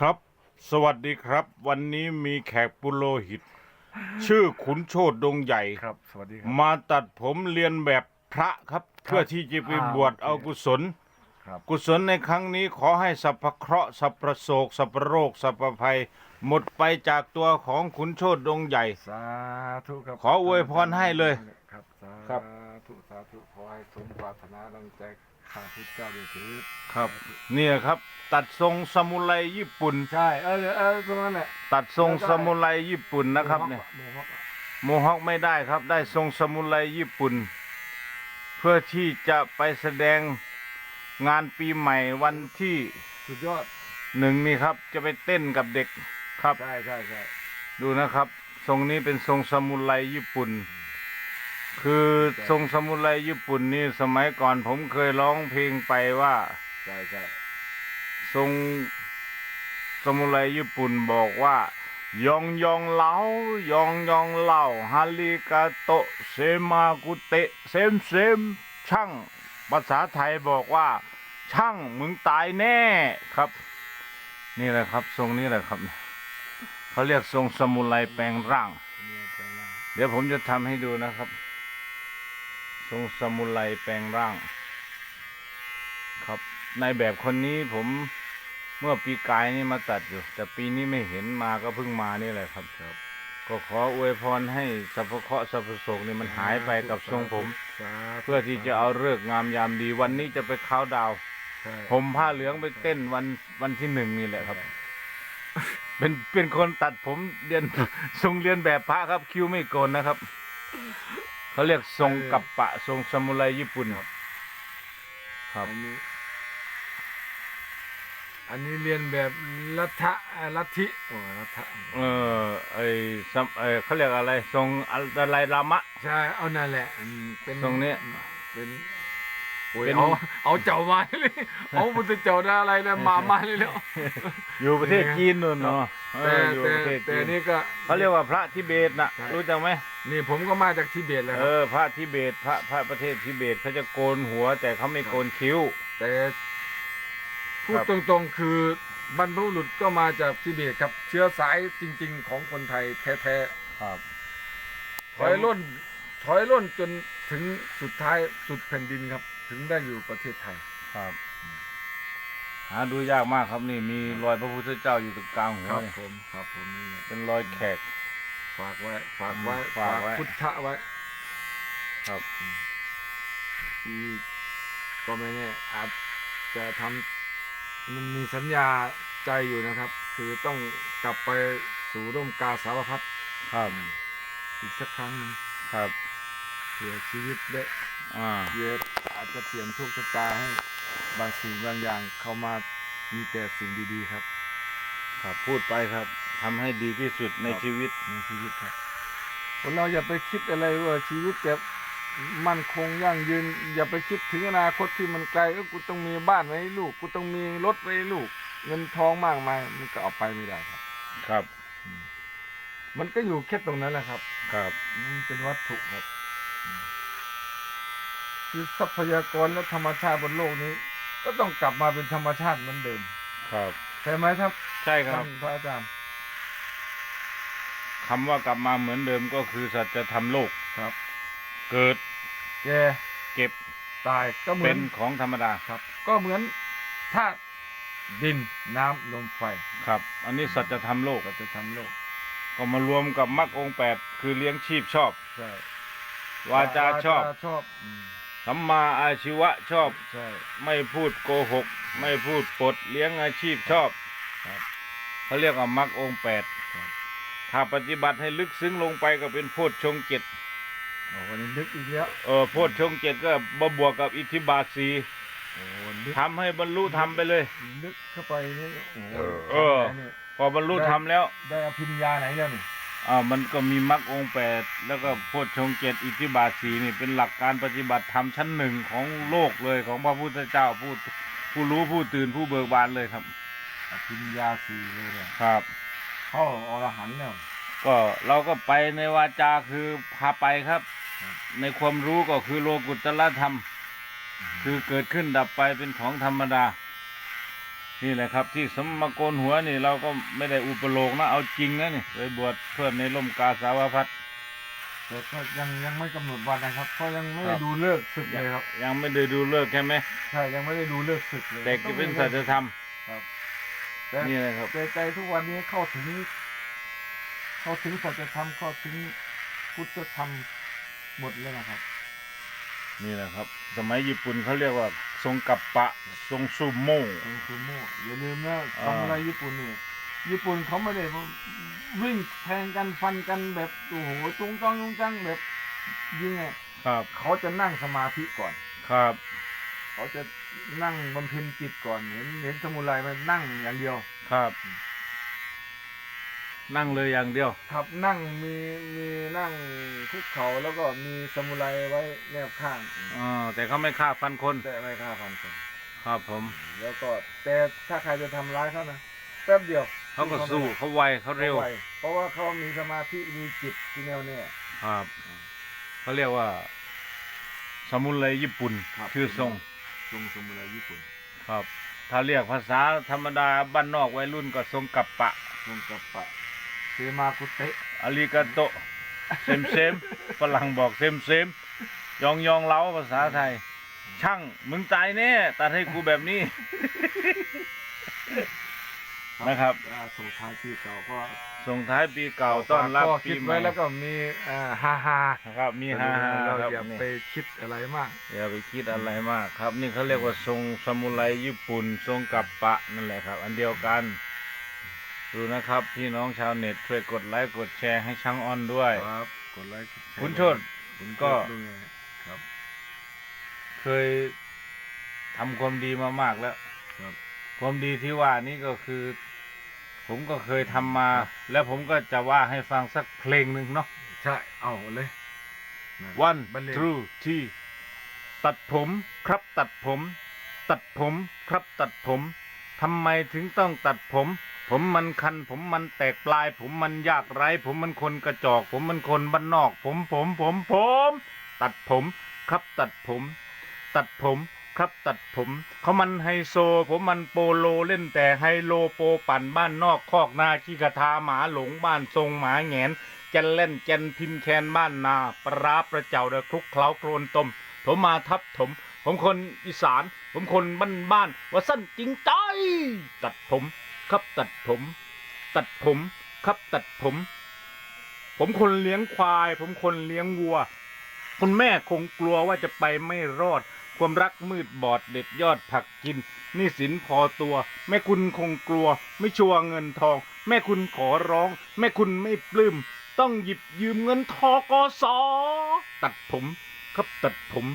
ครับ สวัสดีครับ วันนี้มีแขกปุโรหิต ชื่อขุนโชตดงใหญ่ ครับ สวัสดีครับ มาตัดผมเรียนแบบพระครับ เพื่อที่จะไปอ่าบวชโอเคเอากุศล ครับ กุศลในครั้งนี้ขอให้สัพพเคราะห์สัพพโศกสัพพโรคสัพพภัย หมดไปจากตัวของขุนโชตดงใหญ่ สาธุครับขออวยพรให้เลยครับสาครับ ธุสาธุขอให้สมปรารถนาดังใจข้าพุทธเจ้าด้วยเถิด ครับ เนี่ยครับ ตัดทรงซามูไรญี่ปุ่น ใช่เออเออตรงนั้นแหละตัดทรงซามูไรญี่ปุ่นนะครับเนี่ยโมฮอกอะโมฮอคไม่ได้ครับ ได้ทรงสมุไรญี่ปุ่น เพื่อที่จะไปแสดงงานปีใหม่วันที่สุดยอดหนึ่งนี่ครับ จะไปเต้นกับเด็กครับใช่ใช่ใช่ดูนะครับ ทรงนี้เป็นทรงสมุไรญี่ปุ่น คือทรงสมุไรญี่ปุ่นนี่สมัยก่อนผมเคยร้องเพลงไปว่าใช่ใช่ ทรงสมุไรญี่ปุ่นบอกว่ายองยองเหลายองยองเหล่าฮาริกาโตเซมากุเตเซมเซมช่างภาษาไทยบอกว่า ช่างมึงตายแน่ครับ นี่แหละครับ ทรงนี้แหละครับ เขาเรียกทรงสมุไรแปลงร่าง เดี๋ยวผมจะทำให้ดูนะครับ ทรงสมุไรแปลงร่าง ครับในแบบคนนี้ผม เมื่อปีกายนี่มาตัดอยู่ แต่ปีนี้ไม่เห็นมาก็เพิ่งมานี่แหละครับครับ ก็ขออวยพรให้สัพพเคราะห์สัพพโศกนี่มันหายไปกับทรงผม สาธุเพื่อที่จะเอาเลิกษ์งามยามดีวันนี้จะไปเข้าน์ดาวน์ใช่ผมผ้าเหลืองไปเต้นวันวันที่หนึ่งนี่แหละครับ เป็นเป็นคนตัดผมเรียน ทรงเรียนแบบพระครับคิ้วไม่โกนนะครับเขาเรียกทรงกัปปะทรงซามูไรญี่ปุ่นครับอันนี้ อันนี้เรียนแบบลัทธะอ่าลัทธิโอ้ลัทธะเออไอซัมเออเขาเรียกอะไร ทรงอะไรลามะ ใช่เอานั่นแหละอืมเป็นตรงเนี้ยเป็นโอ้ยเป็น เอาเอาเจ้ามาเลยเอาพุทธเจ้าได้อะไรแล้วมามาเลยแล้วอยู่ประเทศจีนนู่นเนาะเอแต่ออยู่แต่ประเทศแต่จีนนี่ก็ เขาเรียกว่าพระทิเบตนะใช่ รู้จักไหมนี่ผมก็มาจากทิเบตแล้วคเอรับอพระทิเบต พระพระประเทศทิเบตเขาจะโกนหัว แต่เขาไม่โกนคิ้ว แต่ พูดครับตรงๆ คือบรรพบุรุษก็มาจากทิเบตครับ เชื้อสายจริง ๆ ของคนไทยแท้ครับ ๆถอยร่นถอยร่นจนถึงสุดท้ายสุดแผ่นดินครับ ถึงได้อยู่ประเทศไทย ครับ หาดูยากมากครับนี่มีรอยพระพุทธเจ้าอยู่ตรงกลางหัวครับเนี่ยผมครับผมนี่เป็นรอยแขก ฝากไว้ฝากไว้ฝากไว้ พุทธะไว้ครับ ที่ก็ไม่แน่อาจจะทำ มันมีสัญญาใจอยู่นะครับ คือต้องกลับไปสู่ร่มกาสาวพัดครับอีกสักครั้งหนึงครับเผื่อชีวิตและอ่าเยอะอาจจะเปลี่ยนโชคชะตาให้บางสิ่งบางอย่างเข้ามามีแต่สิ่งดีๆครับ ครับพูดไปครับทำให้ดีที่สุดในครับ ชีวิต ในชีวิตครับคนเราอย่าไปคิดอะไรว่าชีวิตจะ มั่นคงยั่งยืน อย่าไปคิดถึงอนาคตที่มันไกลเออกูต้องมีบ้านไว้ให้ลูก กูต้องมีรถไว้ให้ลูก เงินทองมากมายมันก็เอาไปไม่ได้ครับ ครับ มันก็อยู่แค่ตรงนั้นแหละครับ ครับมันเป็นวัตถุครับอืมคือทรัพยากรและธรรมชาติบนโลกนี้ ก็ต้องกลับมาเป็นธรรมชาติเหมือนเดิม ครับใช่ไหมครับใช่ครับท่านพระอาจารย์คำว่ากลับมาเหมือนเดิมก็คือสัจธรรมโลกครับ เกิดแกเก็บตายก็เหมืเป็อนนของธรรมดาครับ ก็เหมือนธาตุดินน้ำลมไฟครับ อันนี้สัจธรรมโลก ก็จะทำโลกก็มารวมกับมรรคองค์แปดคือเลี้ยงชีพชอบ ใช่วาจาชอบวจชอบอืมสัมมาอาชีวะชอบ ใช่ ไม่พูดโกหก ไม่พูดปดเลี้ยงอาชีพชอบครับเขาเรียกว่ามรรคองค์แปดครับ ถ้าปฏิบัติให้ลึกซึ้งลงไปก็เป็นโพชฌงค์เจ็ด โอ้วันนี้นึกอีกแล้วเออโพชฌงค์เจ็ดก็บวกกับอิทธิบาทสีโอ้นึกทำให้บรรลุธรรมไปเลย นึกเข้าไปนี่โอ้โหเออนี่พอบรรลุธรรมแล้วได้อภิญญาไหนแล้วนี่อ่ามันก็มีมรรคองค์แปดแล้วก็โพชฌงค์เจ็ดอิทธิบาทสีนี่เป็นหลักการปฏิบัติธรรมชั้นหนึ่งของโลกเลยของพระพุทธเจ้าผู้ผู้รู้ผู้ตื่นผู้เบิกบานเลยครับ อภิญญาสี่เลยเนี่ยครับ เข้าอรหันต์แล้วก็เราก็ไปในวาจาคือพาไปครับครับ ในความรู้ก็คือโลกุตตรธรรม คือเกิดขึ้นดับไปเป็นของธรรมดา นี่แหละครับ ที่สมมาโกนหัวนี่เราก็ไม่ได้อุปโลกนะ เอาจริงนะนี่ไปบวชเพื่อนในร่มกาสาวพัดแต่ก็ยังยังไม่กำหนดวันนะครับเพราะยังไม่คได้รับดูเลิกษ์ศึกเลยครับ ยังไม่ได้ดูเลิกษ์ใช่ไหมใช่ยังไม่ได้ดูเลิกษ์ศึกเลยแต่ก็เป็นสัจธรรมครับแต่นี่แหละครับแต่ใจทุกวันนี้เข้าถึง เข้าถึงสัจธรรมเข้าถึงพุทธธรรม หมดแล้วนะครับ นี่แหละครับ สมัยญี่ปุ่นเขาเรียกว่า ทรงกัปปะ ทรงซูโม่ เป็นซูโม่อย่าลืมนะอ่า ทำอะไรญี่ปุ่นเนี่ยญี่ปุ่นเขาไม่ได้วิ่งแทงกันฟันกันแบบโอ้โหจุงจังจุงจังแบบยิงไงครับเขาจะนั่งสมาธิก่อน ครับเขาจะนั่งบำเพ็ญจิตก่อนเห็นเห็นสมุไรมันนั่งอย่างเดียว ครับ นั่งเลยอย่างเดียว ครับนั่งมีมีนั่งคุกเข่าแล้วก็มีสมุไรไว้แนบข้างอ๋อแต่เขาไม่ฆ่าฟันคน แต่ไม่ฆ่าฟันคนครับผม แล้วก็แต่ถ้าใครจะทำร้ายเขานะแป๊บเดียวเขาก็สู้เขาไวเขาเร็วไเพราะว่าเขามีสมาธิมีจิตที่แน่วแน่ ครับเขาเรียกว่า สมุไรญี่ปุ่นครับ ชื่อทรงทรงสมุไรญี่ปุ่นครับ ถ้าเรียกภาษาธรรมดาบ้านนอกวัยรุ่นก็ทรงกัปปะ ทรงกัปปะ เซมากุเตะอาริกาโตเซมเซมฝรั่งบอกเซมเซมยองยองเล้าภาษาไทย ช่าง มึงตายแน่ตัดให้กูแบบนี้ นะครับ อ่าส่งท้ายปีเก่าก็ส่งท้ายปีเก่าต้อนรับก็ปีคิดใหไว้ม่แล้วก็มีอ่าฮาฮาครับ มีฮาฮาเราครับอย่านี่ ไปคิดอะไรมาก อย่าไปคิดอะไรมากครับ นี่เขาเรียกว่าทรงซามูไรญี่ปุ่นทรงกัปปะนั่นแหละครับ อันเดียวกัน ดูนะครับพี่น้องชาวเน็ตช่วยกดไลค์กดแชร์ให้ช่างอ้อนด้วย ครับกดไลค์กดแชร์คุณโชติคุณก็ดูไงครับ เคยทำความดีมามากแล้วครับ ความดีที่ว่านี้ก็คือ ผมก็เคยทำมา แล้วผมก็จะว่าให้ฟังสักเพลงหนึ่งเนาะ ใช่เอาเลย one บรรเลง two three ตัดผมครับตัดผม ตัดผมครับตัดผมทำไมถึงต้องตัดผม ผมมันคัน ผมมันแตกปลาย ผมมันยากไร้ ผมมันคนกระจอก ผมมันคนบ้านนอก ผมผมผมผม ตัดผมครับตัดผม ตัดผมครับตัดผมเขามันไฮโซ ผมมันโปโลเล่นแต่ไฮโลโปปั่นบ้านนอกคอกนาขี้กระทาหมาหลงบ้านทรงหมาแงนแจนเล่นแจนพินแคนบ้านนาปลาร้าประเจ้าเดอคลุกเคล้าโครนต้มผมมาทับถม ผมคนอีสาน ผมคนบ้านบ้านว่าสั้นจริงใจ ตัดผม ครับตัดผม ตัดผมครับตัดผม ผมคนเลี้ยงควาย ผมคนเลี้ยงวัว คุณแม่คงกลัวว่าจะไปไม่รอด ความรักมืดบอดเด็ดยอดผักกินนี่สินพอตัว แม่คุณคงกลัว ไม่ชัวร์เงินทอง แม่คุณขอร้อง แม่คุณไม่ปลื้มต้องหยิบยืมเงินทกสตัดผม ครับตัดผม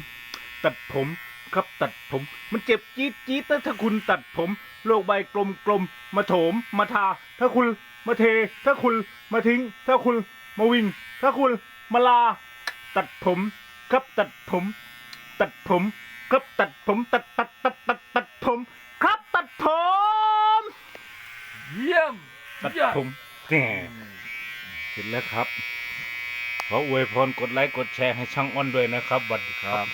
ตัดผม ครับตัดผม มันเจ็บจี๊ดจี๊ดนะถ้าคุณตัดผม โลกใบกลมกลมๆมาโถมมาทา ถ้าคุณมาเท ถ้าคุณมาทิ้ง ถ้าคุณมาวิ่ง ถ้าคุณมาลา ตัดผม ครับตัดผม ตัดผม ครับตัดผมตัดตัดตัดตัดตัดผม ครับตัดผม เยี่ยมตัดเยี่ยผมแหมเสร็จแล้วครับขออวยพรกดไลค์กดแชร์ให้ช่างอ้อนด้วยนะครับสวัสดีครับ